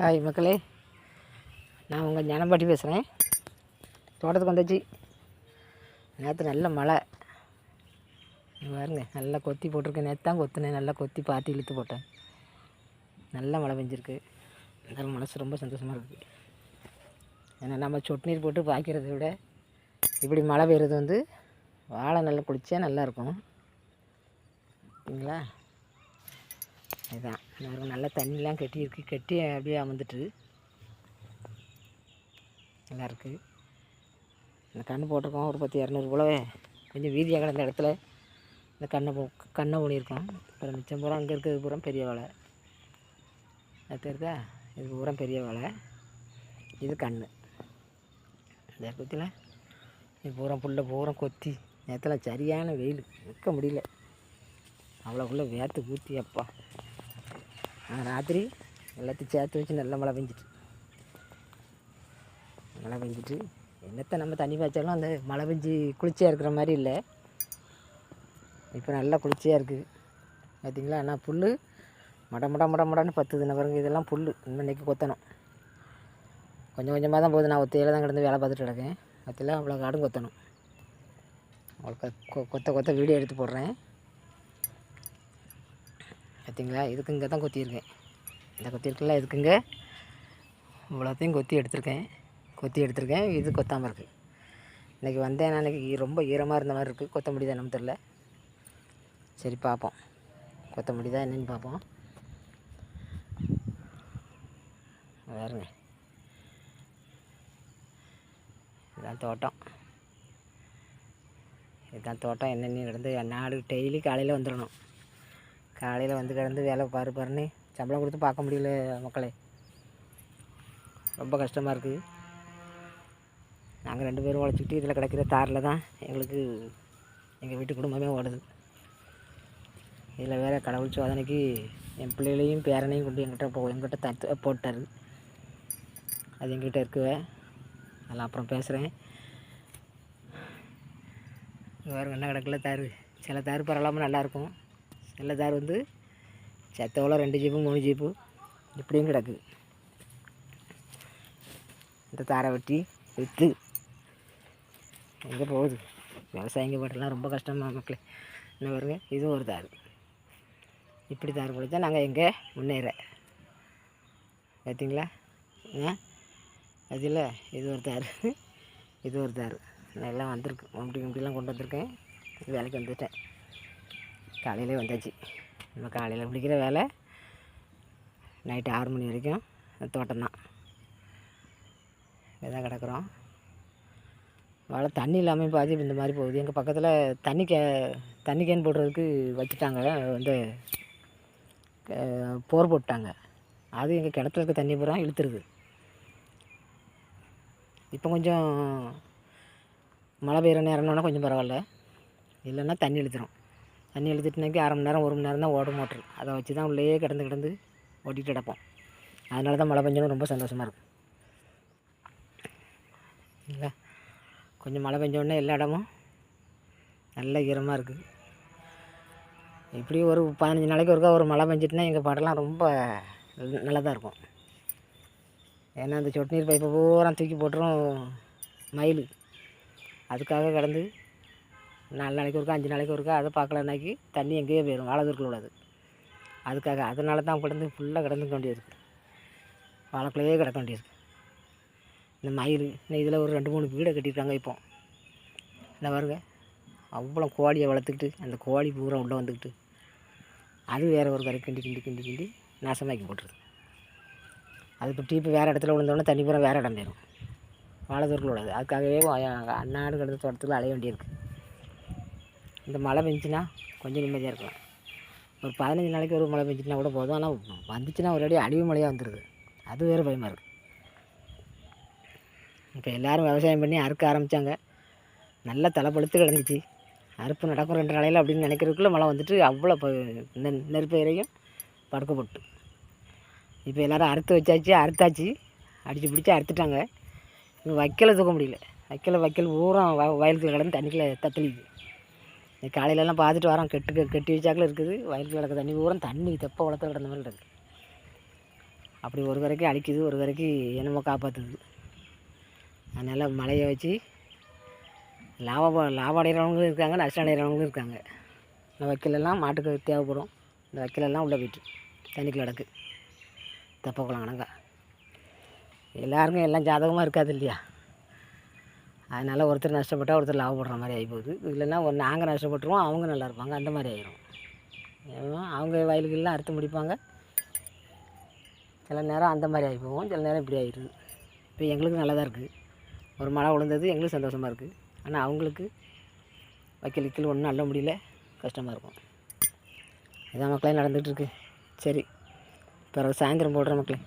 Hi மக்களே நான் உங்கள் ஞானம்பாட்டி பேசுகிறேன். தோட்டத்துக்கு வந்தாச்சு. நேற்று நல்ல மழை. பாருங்க நல்லா கொத்தி போட்டிருக்கேன் நேற்று தான் கொத்துனேன். நல்லா கொத்தி பாத்தி இழுத்து போட்டேன். நல்ல மழை பெஞ்சிருக்கு. அதனால் மனசு ரொம்ப சந்தோஷமாக இருக்குது ஏன்னா நம்ம சொட்டு நீர் போட்டு பாய்க்கிறத விட இப்படி மழை பெய்யுறது வந்து வாழை நல்லா குளித்தா நல்லா இருக்கும். சரிங்களா? இதுதான் பாருங்க நல்லா தண்ணிலாம் கட்டியிருக்கு கட்டி அப்படியே அமர்ந்துட்டு நல்லாயிருக்கு இந்த கண்ணு போட்டிருக்கோம். ஒரு பத்து இரநூறு போலவே கொஞ்சம் வீதியாக கிடந்த இடத்துல இந்த கண்ணை போ கண்ணை ஊனியிருக்கோம் அப்புறம் மிச்சம் பூரா அங்கே இருக்கிறது பூரா பெரிய வலை. அது தெரியுதா இது பூரா பெரிய வாழை இது கண் இந்த பற்றியில் இது பூரா புல்லை பூரா கொத்தி. நேரத்தில் சரியான வெயில். நிற்க முடியல. அவ்வளோக்குள்ளே வேர்த்து ஊற்றி அப்பா ராத்திரி எல்லாத்தையும் சேர்த்து வச்சு நல்ல மழை பெஞ்சிட்டு. மழை பெஞ்சிட்டு. என்னத்தை நம்ம தண்ணி பாய்ச்சாலும் அந்த மழை பெஞ்சு குளிர்ச்சியாக இருக்கிற மாதிரி இல்லை. இப்போ நல்லா குளிர்ச்சியாக இருக்குது பார்த்தீங்களா ஆனால் புல் மட மட மட மடன்னு பத்துதுன பாருங்க இதெல்லாம் புல் இன்னைக்கு கொத்தணும். கொஞ்சம் கொஞ்சமாக தான் போகுது. நான் ஒத்தையில் தான் கிடந்து வேலை பார்த்துட்டு கிடக்கேன். ஒத்தையில் அவ்வளோ காடும் கொத்தணும். அவ்வளோ கொ கொத்த கொத்த வீடியோ எடுத்து போடுறேன். பார்த்தீங்களா? இதுக்கு இங்கே தான் கொத்தியிருக்கேன் இந்த கொத்தி இருக்குல்ல இதுக்குங்க. இவ்வளோத்தையும் கொத்தி எடுத்திருக்கேன். கொத்தி எடுத்திருக்கேன். இது கொத்தாமல் இருக்குது இன்றைக்கி வந்தேன் அன்றைக்கி ரொம்ப ஈரமாக இருந்த மாதிரி இருக்குது கொத்த முடியுதா நம்ம தெரில சரி பார்ப்போம். கொத்த முடியுதா என்னென்னு பார்ப்போம். வேறுங்க இதுதான் தோட்டம். இதுதான் தோட்டம். என்னென்னு கிடந்து நாடு டெய்லி காலையில் வந்துடணும். காலையில் வந்து கிடந்து வேலை பாரு பாருன்னு சம்பளம் கொடுத்து பார்க்க முடியல மக்களே. ரொம்ப கஷ்டமாக இருக்குது நாங்கள் ரெண்டு பேரும் உழைச்சிக்கிட்டு இதில் கிடைக்கிற தாரில் தான் எங்களுக்கு எங்கள் வீட்டு குடும்பமே ஓடுது. இதில் வேறு கடவுள் சோதனைக்கு என் பிள்ளைகளையும் பேரனையும் கொண்டு எங்கிட்ட போ எங்கிட்ட தத்து போட்டார். அது எங்கிட்ட இருக்குவே. அதெல்லாம் அப்புறம் பேசுகிறேன் வேறு என்ன கிடக்கல தார். சில தார் பரவாயில்லாமல் நல்லாயிருக்கும் சில தார் வந்து. செத்தவள ரெண்டு ஜீப்பு மூணு ஜீப்பு. இப்படியும் கிடக்கு. இந்த தாரை வெட்டி விற்று எங்கே போகுது? விவசாயிங்க பாட்டெல்லாம் ரொம்ப கஷ்டமா மக்களே. என்ன பாருங்க இதுவும் ஒரு தார். இப்படி தார் பிடிச்சா நாங்கள் எங்கே முன்னேற. பார்த்தீங்களா ஆ? அதில் இது ஒரு தார். இது ஒரு தார். நான் எல்லாம் வந்திருக்கு. மும்படி மும்படிலாம் கொண்டு வந்திருக்கேன். வேலைக்கு வந்துட்டேன். காலையிலே வந்தாச்சு. நம்ம காலையில் பிடிக்கிற வேலை. நைட்டு ஆறு மணி வரைக்கும் தோட்டம்தான். இதான் கிடக்குறோம். மழை தண்ணி இல்லாமல் பாதி இந்த மாதிரி போகுது. எங்கள் பக்கத்தில் தண்ணி கே தண்ணி கேன் போடுறதுக்கு வச்சுட்டாங்க. வந்து போர் போட்டாங்க. அது எங்கள் கிணத்துல இருக்க தண்ணி பூரா இழுத்துருது. இப்போ கொஞ்சம் மழை பெய்கிற நேரம்னா கொஞ்சம் பரவாயில்ல. இல்லைன்னா தண்ணி இழுத்துரும். தண்ணி இழுத்துட்டுனாக்கி அரை மணி நேரம் ஒரு மணி நேரம் தான் ஓடும் மோட்ரு அதை வச்சு தான் உள்ளேயே கிடந்து கிடந்து ஓட்டிகிட்டு கிடப்போம். அதனால தான் மழை பெஞ்சணும் ரொம்ப சந்தோஷமாக இருக்கும் இல்லை? கொஞ்சம் மழை பெஞ்சோடனே எல்லா இடமும் நல்ல ஈரமாக இருக்குது எப்படி ஒரு பதினஞ்சு நாளைக்கு ஒருக்கா ஒரு மழை பெஞ்சிட்டுனா எங்கள் பாடெல்லாம் ரொம்ப நல்லதாக இருக்கும். ஏன்னா அந்த சொட்டு நீர் பைப்பை பூரா தூக்கி போட்டுரும் மயில். அதுக்காக கடந்து நாலு நாளைக்கு ஒருக்கா அஞ்சு நாளைக்கு ஒருக்கா அதை பார்க்கலனாக்கி தண்ணி எங்கேயோ போயிடும் வாழைதூர்க்குள்ள உள்ளது. அதுக்காக அதனால தான் கிடந்து ஃபுல்லாக கிடந்து வேண்டியிருக்கு. வாழைக்குள்ளேயே கிடக்க வேண்டியிருக்கு. இந்த மயில் இந்த இதில் ஒரு ரெண்டு மூணு வீடை கட்டியிருக்காங்க இப்போ. இந்த பாருங்க அவ்வளோ கோழியை வளர்த்துக்கிட்டு அந்த கோழி பூரா உள்ளே வந்துக்கிட்டு. அது வேறு ஒரு கரை கிண்டி கிண்டி கிண்டி கிண்டி நாசமாக்கி போட்டுருது. அது இப்போ டீப்பு வேறு இடத்துல விழுந்தோடனே தண்ணி பூரா வேறு இடம் போயிடும் வாழைதூரத்தில் உள்ளது. அதுக்காகவே அந்நாடு அன்னாடு கிடந்து தோட்டத்தில் அலைய வேண்டியிருக்கு. இந்த மழை பெஞ்சுன்னா கொஞ்சம் நிம்மதியாக இருக்கலாம். ஒரு பதினஞ்சு நாளைக்கு ஒரு மழை பெஞ்சிட்டுனா கூட போதும். ஆனால் வந்துச்சுன்னா ஒரு அடி அழிவு மழையாக வந்துடுது அது வேறு பயமாக இருக்குது இப்போ எல்லோரும் விவசாயம் பண்ணி அறுக்க ஆரம்பித்தாங்க நல்லா தலைப்பழுத்து கிடந்துச்சு அறுப்பு நடக்கும் ரெண்டு நாளையில் அப்படின்னு நினைக்கிறதுக்குள்ளே மழை வந்துட்டு அவ்வளோ இப்போ நெ- நெருப்பு வரையும் படுக்க போட்டு இப்போ எல்லோரும் அறுத்து வச்சாச்சு அறுத்தாச்சு. அடித்து பிடிச்சி அறுத்துட்டாங்க. இப்போ வைக்கலை தூக்க முடியல. வைக்கல வைக்கல். ஊரம் வ வயலுக்குள்ள கிடந்து தண்ணிக்குள்ளே தத்தளிக்குது. இன்னைக்கு காலையிலலாம் பார்த்துட்டு வரோம். கெட்டு கெட்டி வச்சாக்கில் இருக்குது. வயலுக்கு கிடக்கு தண்ணி பூரா தண்ணி தெப்ப வளர்த்து கிடந்த மாதிரி இருக்குது அப்படி ஒரு வரைக்கும் அழிக்குது ஒரு வரைக்கும் என்னமோ காப்பாற்றுது அதனால் மழையை வச்சு லாபம் லாபம் அடைகிறவங்களும் இருக்காங்க நஷ்டம் அடைகிறவங்களும் இருக்காங்க. இந்த வைக்கலெல்லாம் மாட்டுக்கு தேவைப்படும். இந்த வைக்கலெல்லாம் உள்ளே போயிட்டு தண்ணிக்குள்ள கிடக்கு. தப்ப குளம் கணக்கா. எல்லாருக்கும் எல்லாம் ஜாதகமாக இருக்காது இல்லையா? அதனால் ஒருத்தர் நஷ்டப்பட்டால் ஒருத்தர் லாபப்படுற மாதிரி ஆகி போகுது இல்லைன்னா ஒரு நாங்கள் நஷ்டப்பட்டுருவோம் அவங்க நல்லா இருப்பாங்க. அந்த மாதிரி ஆயிரும். அவங்க வயலுக்கெல்லாம் அறுத்து முடிப்பாங்க. சில நேரம் அந்த மாதிரி ஆகி போவோம் சில நேரம் இப்படி ஆயிடுது. இப்போ எங்களுக்கு நல்லா தான் இருக்குது ஒரு மழை விழுந்தது எங்களுக்கு சந்தோஷமாக இருக்குது ஆனால் அவங்களுக்கு வைக்கல் வைக்கல் ஒன்றும் நல்ல முடியல. கஷ்டமாக இருக்கும். இதான் மக்களே நடந்துகிட்ருக்கு சரி. பிறகு சாயந்தரம் போடுற மக்களே.